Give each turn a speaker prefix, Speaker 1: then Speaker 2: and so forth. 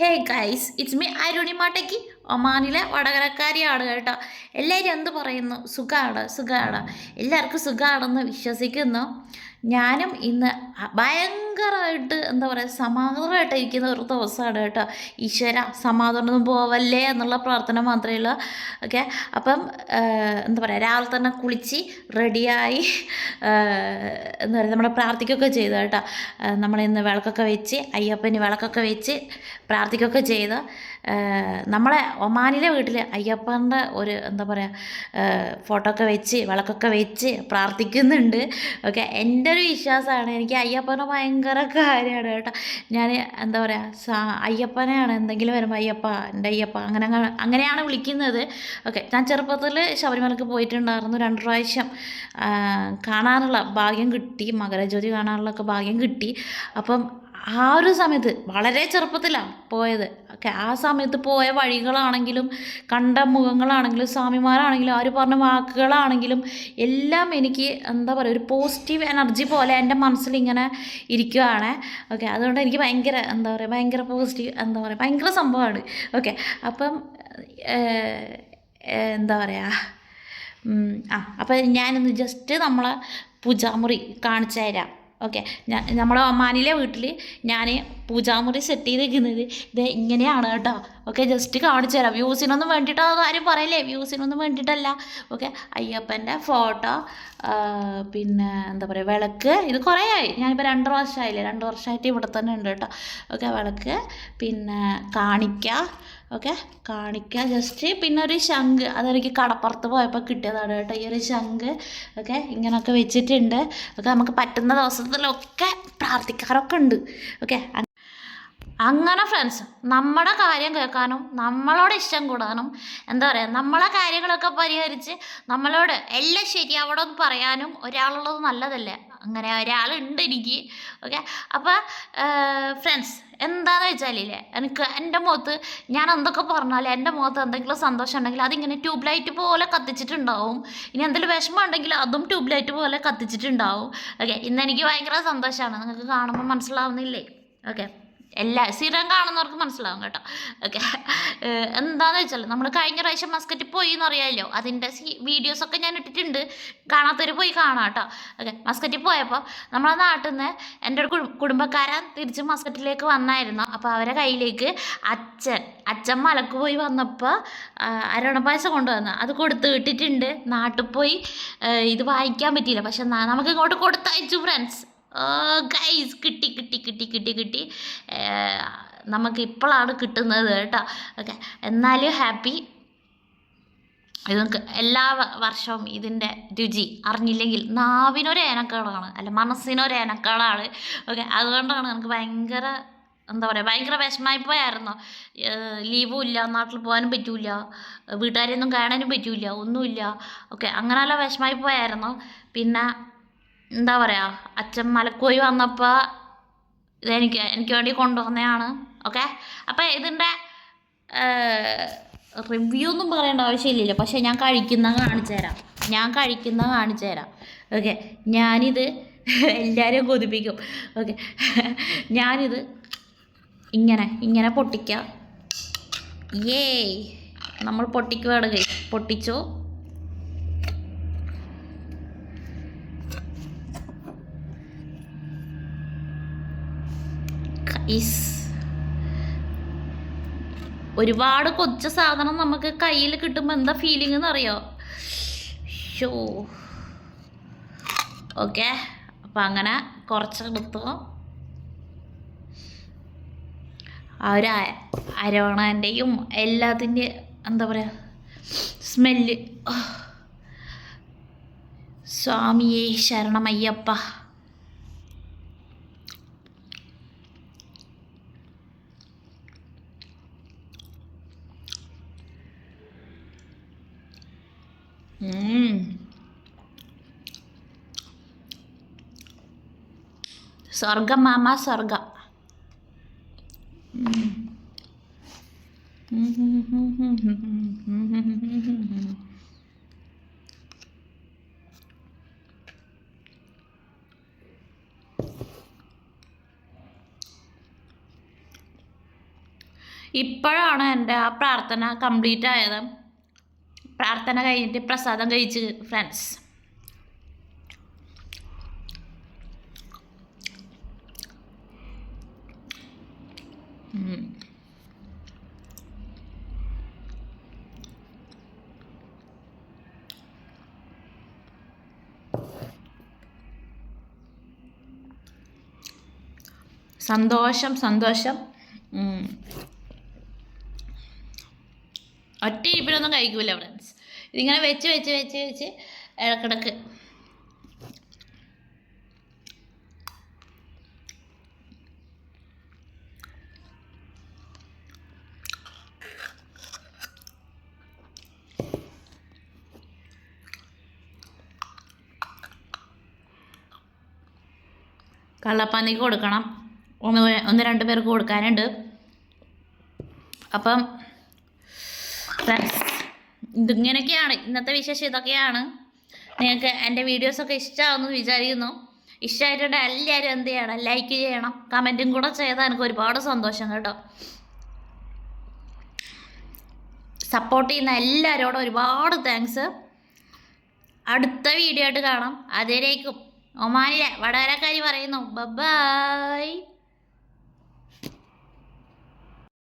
Speaker 1: Hey guys it's me Aruni മാട്ടയ്ക്ക് ഒമാനിലെ വടകരക്കാരിയാണ് കേട്ടോ. എല്ലാവരും എന്ത് പറയുന്നു? സുഖമാണ് സുഖമാണ് എല്ലാവർക്കും സുഖമാണെന്ന് വിശ്വസിക്കുന്നു. ഞാനും ഇന്ന് ഭയങ്കരമായിട്ട് എന്താ പറയുക സമാധാനമായിട്ട് ഇരിക്കുന്ന ഒരു ദിവസമാണ് കേട്ടോ. ഈശ്വര സമാധാനം പോവല്ലേ എന്നുള്ള പ്രാർത്ഥന മാത്രമേ ഉള്ളൂ. ഓക്കെ? അപ്പം എന്താ പറയുക രാവിലെ തന്നെ കുളിച്ച് റെഡിയായി എന്താ പറയുക നമ്മൾ പ്രാർത്ഥിക്കുകയൊക്കെ ചെയ്തു കേട്ടോ. നമ്മളിന്ന് വിളക്കൊക്കെ വെച്ച് അയ്യപ്പന് വിളക്കൊക്കെ വെച്ച് പ്രാർത്ഥിക്കുകയൊക്കെ ചെയ്ത്. നമ്മളെ ഒമാനിലെ വീട്ടിൽ അയ്യപ്പന്റെ ഒരു എന്താ പറയുക ഫോട്ടോ ഒക്കെ വെച്ച് വിളക്കൊക്കെ വെച്ച് പ്രാർത്ഥിക്കുന്നുണ്ട്. ഓക്കെ? എന്റെ ഒരു വിശ്വാസമാണ് എനിക്ക് അയ്യപ്പനെ ഭയങ്കര കാര്യമാണ് കേട്ടോ. ഞാൻ എന്താ പറയുക സാ അയ്യപ്പനെയാണ് എന്തെങ്കിലും വരുമ്പോൾ അയ്യപ്പ എന്റെ അയ്യപ്പ അങ്ങനെ അങ്ങനെയാണ് വിളിക്കുന്നത്. ഓക്കെ ഞാൻ ചെറുപ്പത്തിൽ ശബരിമലക്ക് പോയിട്ടുണ്ടായിരുന്നു. രണ്ട് പ്രാവശ്യം കാണാറുള്ള ഭാഗ്യം കിട്ടി. മകരജ്യോതി കാണാനുള്ളൊക്കെ ഭാഗ്യം കിട്ടി. അപ്പം ആ ഒരു സമയത്ത് വളരെ ചെറുപ്പത്തിലാണ് പോയത്. ഓക്കെ ആ സമയത്ത് പോയ വഴികളാണെങ്കിലും കണ്ട മുഖങ്ങളാണെങ്കിലും സ്വാമിമാരാണെങ്കിലും അവർ പറഞ്ഞ വാക്കുകളാണെങ്കിലും എല്ലാം എനിക്ക് എന്താ പറയുക ഒരു പോസിറ്റീവ് എനർജി പോലെ എന്റെ മനസ്സിൽ ഇങ്ങനെ ഇരിക്കുകയാണ് ഓക്കെ അതുകൊണ്ട് എനിക്ക് ഭയങ്കര എന്താ പറയുക ഭയങ്കര പോസിറ്റീവ് എന്താ പറയുക ഭയങ്കര സംഭവമാണ്. ഓക്കെ അപ്പം എന്താ പറയുക ആ അപ്പം ഞാനിന്ന് ജസ്റ്റ് നമ്മളെ പൂജാമുറി കാണിച്ചു തരാം. ഓക്കെ നമ്മളെ ഒമാനിലെ വീട്ടിൽ ഞാൻ പൂജാമുറി സെറ്റ് ചെയ്തേക്കുന്നത് ഇത് ഇങ്ങനെയാണ് കേട്ടോ. ഓക്കെ ജസ്റ്റ് കാണിച്ചു തരാം. വ്യൂസിനൊന്നും വേണ്ടിയിട്ടോ ആരും പറയല്ലേ? വ്യൂസിനൊന്നും വേണ്ടിയിട്ടല്ല. ഓക്കെ അയ്യപ്പന്റെ ഫോട്ടോ പിന്നെ എന്താ പറയുക വിളക്ക്. ഇത് കുറേ ആയി. ഞാനിപ്പോൾ രണ്ട് വർഷമായില്ലേ രണ്ട് വർഷമായിട്ട് ഇവിടെ തന്നെ ഉണ്ട് കേട്ടോ. ഓക്കെ വിളക്ക്. പിന്നെ കാണിക്ക. ഓക്കെ? കാണിക്കുക ജസ്റ്റ് പിന്നെ ഒരു ശംഖ്. അതെനിക്ക് കടപ്പുറത്ത് പോയപ്പോൾ കിട്ടിയതാണ് കേട്ടോ. ഈ ഒരു ശംഖ്. ഓക്കെ? ഇങ്ങനെയൊക്കെ വെച്ചിട്ടുണ്ട്. ഓക്കെ നമുക്ക് പറ്റുന്ന ദിവസത്തിലൊക്കെ പ്രാർത്ഥിക്കാറൊക്കെ ഉണ്ട്. ഓക്കെ? അങ്ങനെ ഫ്രണ്ട്സ് നമ്മുടെ കാര്യം കേൾക്കാനും നമ്മളോട് ഇഷ്ടം കൂടാനും എന്താ പറയുക നമ്മളെ കാര്യങ്ങളൊക്കെ പരിഹരിച്ച് നമ്മളോട് എല്ലാം ശരിയാവണമെന്ന് പറയാനും ഒരാളുള്ളത് നല്ലതല്ലേ? അങ്ങനെ ഒരാളുണ്ട് എനിക്ക്. ഓക്കെ അപ്പോൾ ഫ്രണ്ട്സ് എന്താണെന്ന് വെച്ചാലില്ലേ എനിക്ക് എന്റെ മുഖത്ത് ഞാൻ എന്തൊക്കെ പറഞ്ഞാലും എന്റെ മുഖത്ത് എന്തെങ്കിലും സന്തോഷം ഉണ്ടെങ്കിൽ അതിങ്ങനെ ട്യൂബ് ലൈറ്റ് പോലെ കത്തിച്ചിട്ടുണ്ടാവും. ഇനി എന്തെങ്കിലും വിഷമം ഉണ്ടെങ്കിൽ അതും ട്യൂബ് ലൈറ്റ് പോലെ കത്തിച്ചിട്ടുണ്ടാവും. ഓക്കെ ഇന്ന് എനിക്ക് ഭയങ്കര സന്തോഷമാണ്. നിങ്ങൾക്ക് കാണുമ്പോൾ മനസ്സിലാവുന്നില്ലേ? ഓക്കെ എല്ലാ സ്ഥിരം കാണുന്നവർക്ക് മനസ്സിലാവും കേട്ടോ. ഓക്കെ. എന്താണെന്ന് വെച്ചാൽ നമ്മൾ കഴിഞ്ഞ പ്രാവശ്യം മസ്കറ്റിൽ പോയി എന്ന് അറിയാമല്ലോ അതിന്റെ വീഡിയോസൊക്കെ ഞാൻ ഇട്ടിട്ടുണ്ട്. കാണാത്തവർ പോയി കാണാം കേട്ടോ. ഓക്കെ മസ്കറ്റിൽ പോയപ്പോൾ നമ്മളെ നാട്ടിൽ നിന്ന് എന്റെ ഒരു കുടു- കുടുംബക്കാരൻ തിരിച്ച് മസ്കറ്റിലേക്ക് വന്നായിരുന്നു. അപ്പോൾ അവരെ കയ്യിലേക്ക് അച്ഛൻ അച്ഛൻ മലക്ക് പോയി വന്നപ്പോൾ അരോണ പായസം കൊണ്ടുവന്ന്. അത് കൊടുത്ത് ഇട്ടിട്ടുണ്ട് നാട്ടിൽ പോയി ഇത് വായിക്കാൻ പറ്റിയില്ല. പക്ഷെ നമുക്ക് ഇങ്ങോട്ട് കൊടുത്തയച്ചു ഫ്രണ്ട്സ് ഗൈസ് കിട്ടി കിട്ടി കിട്ടി കിട്ടി കിട്ടി. നമുക്ക് ഇപ്പോഴാണ് കിട്ടുന്നത് കേട്ടോ. ഓക്കെ എന്നാലും ഹാപ്പി ഇത് എല്ലാ വർഷവും ഇതിന്റെ രുചി അറിഞ്ഞില്ലെങ്കിൽ നാവിനൊരു ഏനക്കേടാണ് അല്ല മനസ്സിനൊരു ഏനക്കേടാണ്. ഓക്കെ അതുകൊണ്ടാണ് നമുക്ക് ഭയങ്കര എന്താ പറയുക ഭയങ്കര വിഷമായിപ്പോയായിരുന്നു. ലീവും ഇല്ല നാട്ടിൽ പോകാനും പറ്റൂല വീട്ടുകാരെയൊന്നും കാണാനും പറ്റൂല ഒന്നുമില്ല. ഓക്കെ അങ്ങനെയുള്ള വിഷമായിപ്പോയായിരുന്നു. പിന്നെ എന്താ പറയുക അച്ഛൻ മലക്കോയി വന്നപ്പോൾ ഇതെനിക്ക് എനിക്ക് വേണ്ടി കൊണ്ടുവന്നതാണ് ഓക്കെ? അപ്പോൾ ഇതിന്റെ റിവ്യൂ ഒന്നും പറയേണ്ട ആവശ്യമില്ലല്ലോ പക്ഷേ ഞാൻ കഴിക്കുന്ന കാണിച്ചു തരാം. ഞാൻ കഴിക്കുന്ന കാണിച്ചു തരാം ഓക്കെ? ഞാനിത് എല്ലാവരെയും കൊതിപ്പിക്കും ഓക്കെ? ഞാനിത് ഇങ്ങനെ ഇങ്ങനെ പൊട്ടിക്കുക ഏയ് നമ്മൾ പൊട്ടിക്കുവാണ് കൈ പൊട്ടിച്ചോ? ഗൈസ് ഒരുപാട് കൊച്ച സാധനം നമുക്ക് കയ്യിൽ കിട്ടുമ്പോൾ എന്താ ഫീലിംഗ് എന്നറിയോ ഷോ ഓക്കെ അപ്പം അങ്ങനെ കുറച്ചെടുത്തു. ആ ഒരു അ- എല്ലാത്തിന്റെ എന്താ പറയുക സ്മെല്ല് സ്വാമിയെ ശരണമയ്യപ്പ. സ്വർഗം മാമ സ്വർഗം ഇപ്പോഴാണ് എന്റെ ആ പ്രാർത്ഥന കംപ്ലീറ്റ് ആയത് പ്രാർത്ഥന കഴിഞ്ഞിട്ട് പ്രസാദം കഴിച്ച് ഫ്രണ്ട്സ് സന്തോഷം സന്തോഷം. ഒറ്റ ഇരിപ്പിലൊന്നും കഴിക്കൂല ഫ്രണ്ട്സ് ഇതിങ്ങനെ വെച്ച് വെച്ച് വെച്ച് വെച്ച് ഇടക്കിടക്ക്. കള്ളപ്പന്നിക്ക് കൊടുക്കണം. ഒന്ന് ഒന്ന് രണ്ട് പേർക്ക് കൊടുക്കാനുണ്ട്. അപ്പം ഇതിങ്ങനെയൊക്കെയാണ് ഇന്നത്തെ വിശേഷം ഇതൊക്കെയാണ്. നിങ്ങൾക്ക് എന്റെ വീഡിയോസൊക്കെ ഇഷ്ടമാണെന്ന് വിചാരിക്കുന്നു. ഇഷ്ടമായിട്ടുണ്ട് എല്ലാവരും എന്ത് ചെയ്യണം? ലൈക്ക് ചെയ്യണം. കമന്റും കൂടെ ചെയ്താൽ എനിക്ക് ഒരുപാട് സന്തോഷം കേട്ടോ. സപ്പോർട്ട് ചെയ്യുന്ന എല്ലാവരോടും ഒരുപാട് താങ്ക്സ് അടുത്ത വീഡിയോ ആയിട്ട് കാണാം. അതിലേക്കും ഒമാനിലെ വടകരക്കാരി പറയുന്നു ബൈ